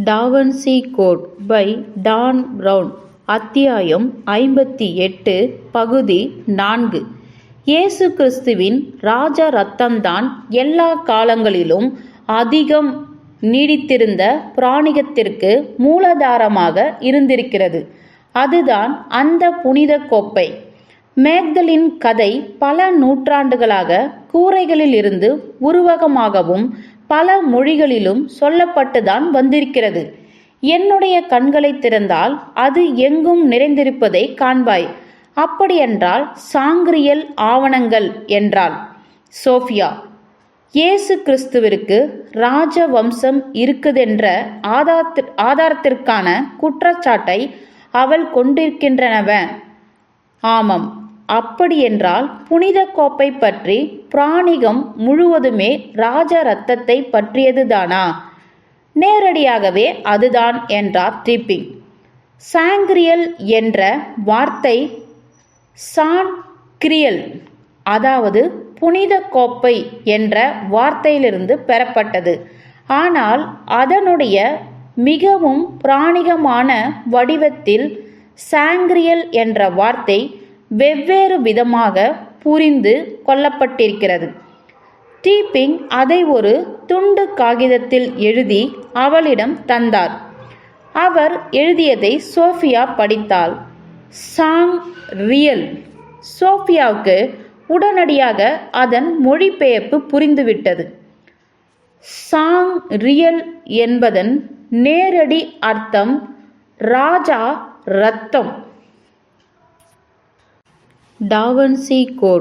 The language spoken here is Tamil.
Da Vinci code by Dan Brown அத்தியாயம் ஐம்பத்தி எட்டு பகுதி நான்கு. இயேசு கிறிஸ்துவின் ராஜ ரத்தம்தான் எல்லா காலங்களிலும் அதிகம் நீடித்திருந்த பிராணிகத்திற்கு மூலாதாரமாக இருந்திருக்கிறது. அதுதான் அந்த புனித கோப்பை. மேக்தலின் கதை பல நூற்றாண்டுகளாக கூரைகளில் இருந்து உருவகமாகவும் பல மொழிகளிலும் சொல்லப்பட்டுதான் வந்திருக்கிறது. என்னுடைய கண்களை திறந்தால் அது எங்கும் நிறைந்திருப்பதை காண்பாய். அப்படியென்றால் சாங்கிரியல் ஆவணங்கள் என்றாள். சோஃபியா இயேசு கிறிஸ்துவிற்கு ராஜ வம்சம் இருக்குதென்ற ஆதாரத்து ஆதாரத்திற்கான குற்றச்சாட்டை அவள் கொண்டிருக்கின்றனவ. ஆமாம் அப்படியென்றால் புனித கோப்பை பற்றி பிராணிகம் முழுவதுமே ராஜ ரத்தத்தை பற்றியதுதானா? நேரடியாகவே அதுதான் என்றார் ட்ரிப்பிங் சாங்கிரியல் என்ற வார்த்தை சான் கிரியல் அதாவது புனித கோப்பை என்ற வார்த்தையிலிருந்து பெறப்பட்டது. ஆனால் அதனுடைய மிகவும் பிராணிகமான வடிவத்தில் சாங்கிரியல் என்ற வார்த்தை வெவ்வேறு விதமாக புரிந்து கொள்ளப்பட்டிருக்கிறது. டீப்பிங் அதை ஒரு துண்டு காகிதத்தில் எழுதி அவளிடம் தந்தார். அவர் எழுதியதை சோஃபியா படித்தாள். சாங் ரியல். சோஃபியாவுக்கு உடனடியாக அதன் மொழிபெயர்ப்பு புரிந்துவிட்டது. சாங் ரியல் என்பதன் நேரடி அர்த்தம் ராஜா ரத்தம். Da Vinci code